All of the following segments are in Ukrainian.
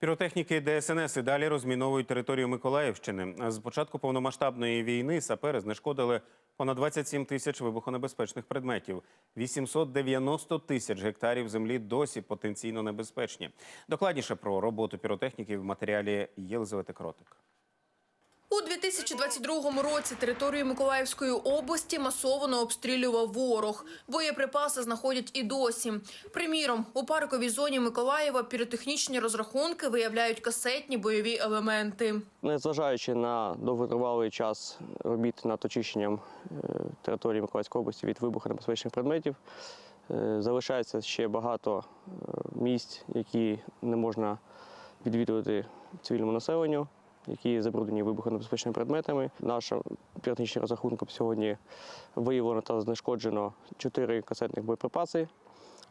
Піротехніки ДСНС і далі розміновують територію Миколаївщини. З початку повномасштабної війни сапери знешкодили понад 27 тисяч вибухонебезпечних предметів. 890 тисяч гектарів землі досі потенційно небезпечні. Докладніше про роботу піротехніків в матеріалі Єлизавети Кротик. У 2022 році територію Миколаївської області масово обстрілював ворог. Боєприпаси знаходять і досі. Приміром, у парковій зоні Миколаєва піротехнічні розрахунки виявляють касетні бойові елементи. Незважаючи на довготривалий час робіт над очищенням е, території Миколаївської області від вибухонебезпечних предметів, е, залишається ще багато е, місць, які не можна відвідувати цивільному населенню, які забруднені вибухонебезпечними предметами. Нашим піротехнічним розрахунком сьогодні виявлено та знешкоджено чотири касетних боєприпаси.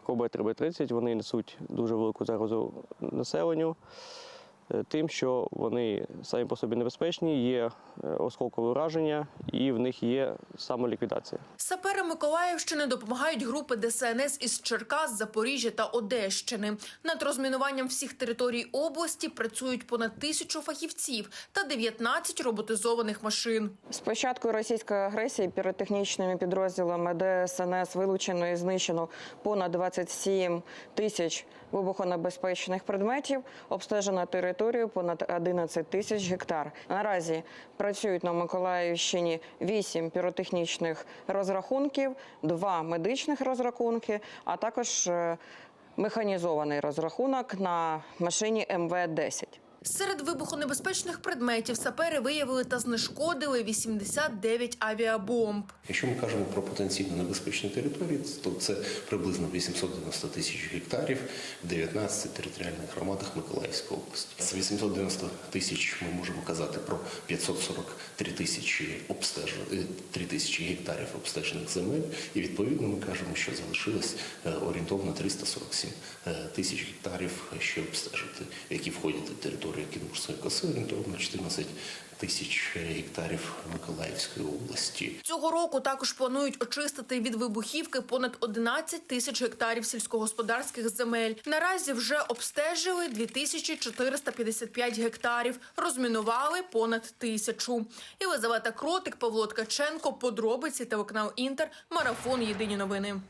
КБ-3Б-30, вони несуть дуже велику загрозу населенню тим, що вони самі по собі небезпечні, є е, осколкове ураження і в них є самоліквідація. Сапери Миколаївщини допомагають групи ДСНС із Черкас, Запоріжжя та Одещини. Над розмінуванням всіх територій області працюють понад тисячу фахівців та 19 роботизованих машин. З початку російської агресії піротехнічними підрозділами ДСНС вилучено і знищено понад 27 тисяч вибухонебезпечних предметів, обстежено територію понад 11 тисяч гектар. Наразі працюють на Миколаївщині 8 піротехнічних розрахунків, 2 медичних розрахунки, а також е, механізований розрахунок на машині МВ-10. Серед вибухонебезпечних предметів сапери виявили та знешкодили 89 авіабомб. Якщо ми кажемо про потенційно небезпечні території, то це приблизно 890 тисяч гектарів в 19 територіальних громадах Миколаївської області. З 890 тисяч ми можемо казати про 543 тисячі обстеж... 3 тисячі гектарів обстежених земель, і відповідно ми кажемо, що залишилось е, орієнтовно 347 е, тисяч гектарів ще обстежити, які входять до території Кінбурзької коси, орієнтовно 14 тисяч гектарів Миколаївської області. Цього року також планують очистити від вибухівки понад 11 тисяч гектарів сільськогосподарських земель. Наразі вже обстежили 2455 гектарів, розмінували понад тисячу. Єлизавета Кротик, Павло Ткаченко, подробиці телеканал Інтер, марафон Єдині новини.